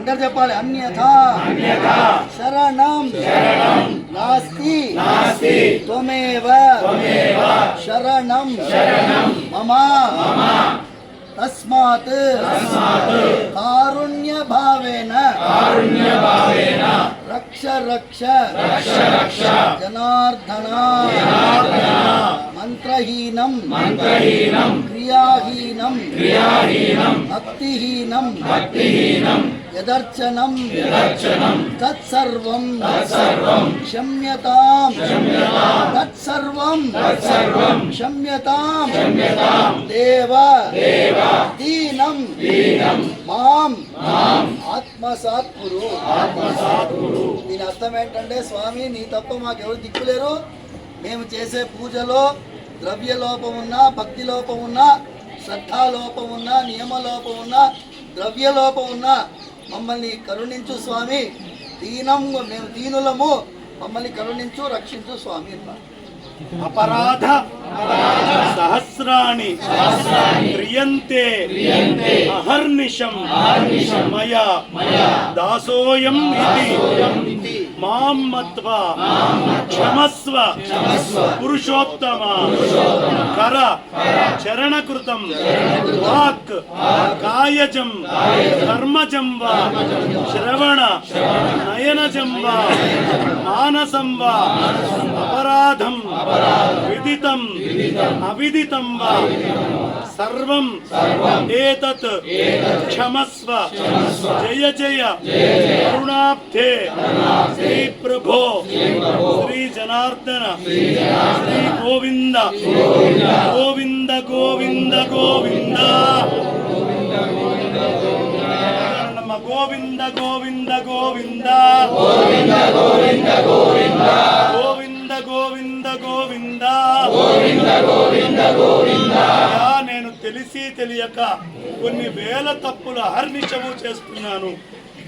అందరు చెప్పాలి అన్యథా శరణం నాస్తి త్వమేవ శరణం మమ తస్మాత్ కారుణ్య భావేన రక్ష రక్ష జనార్దన మంత్రహీనం క్రియాహీనం భక్తిహీనం యదర్చనం తత్సర్వం క్షమ్యతాం తత్సర్వం క్షమ్యతాం దేవ దీనం మాం ఆత్మసాత్ కురు దీని అర్థం ఏంటంటే స్వామి నీ తప్ప మాకెవరు దిక్కులేరు మేము చేసే పూజలో ద్రవ్య లోపం ఉన్నా భక్తి లోపం ఉన్నా శ్రద్ధా లోపం ఉన్నా నియమ లోపం ఉన్నా ద్రవ్య లోపం ఉన్నా మమ్మల్ని కరుణించు స్వామి. దీనము మేము దీనులము. మమ్మల్ని కరుణించు రక్షించు స్వామి అన్నారు. అపరాధ సహస్రాణి క్రియంతే అహర్నిశం మయా దాసోయం ఇది. మాం మత్వా క్షమస్వ పురుషోత్తమ కర చరణకృతం వాక్ కాయజం కర్మజం వా శ్రవణ నయనజం వా మానసం వా అపరాధం విదితం. అవిదితం వా. సర్వం. ఏతత్. క్షమస్వ. జయ జయ. కరుణాబ్ధే శ్రీ ప్రభో శ్రీ జనార్దన. శ్రీ గోవింద. గోవింద. గోవింద గోవింద నమ గోవింద గోవింద గోవింద గోవింద. గోవింద గోవింద. తెలిసి తెలియక కొన్ని వేల తప్పుల అహర్నిశము చేస్తున్నాను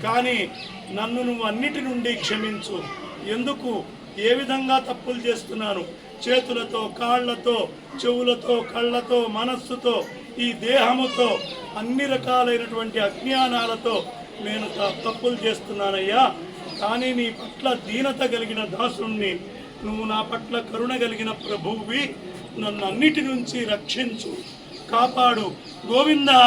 కానీ నన్ను నువ్వు అన్నిటి నుండి క్షమించు. ఎందుకు? ఏ విధంగా తప్పులు చేస్తున్నాను? చేతులతో కాళ్ళతో చెవులతో కళ్ళతో మనస్సుతో ఈ దేహముతో అన్ని రకాలైనటువంటి అజ్ఞానాలతో నేను తప్పులు చేస్తున్నానయ్యా. కానీ నీ పట్ల దీనత కలిగిన దాసుణ్ణి నువ్వు నా పట్ల కరుణ కలిగిన ప్రభువువి. నన్ను అన్నిటి నుంచి రక్షించు. కాపాడు. గోవిందా.